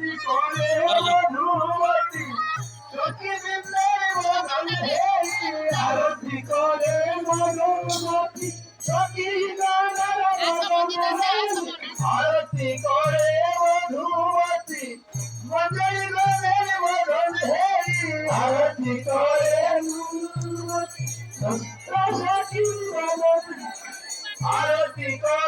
আরতি করে মধুমতি সখী বৃন্দে মদন হেরি আরতি করে আরতি করে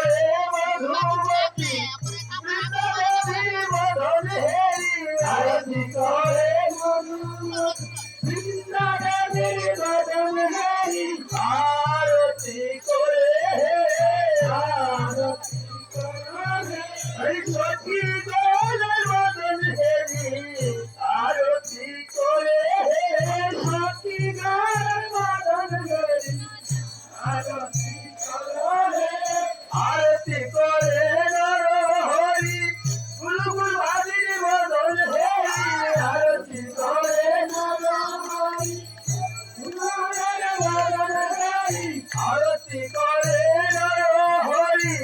আরতি করে মধুমতি বৃন্দাবতী আরতি করে হরি।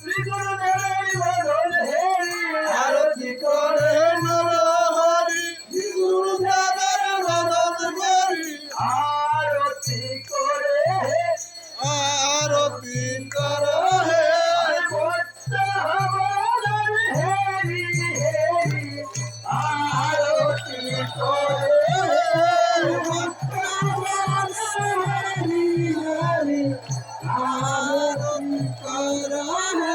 শ্রী গুরুদেবের মদন হেরি আরতি করে নর হরি। শ্রী গুরুদেবের মদন হেরি আরতি করে আরতি কর হে। Hare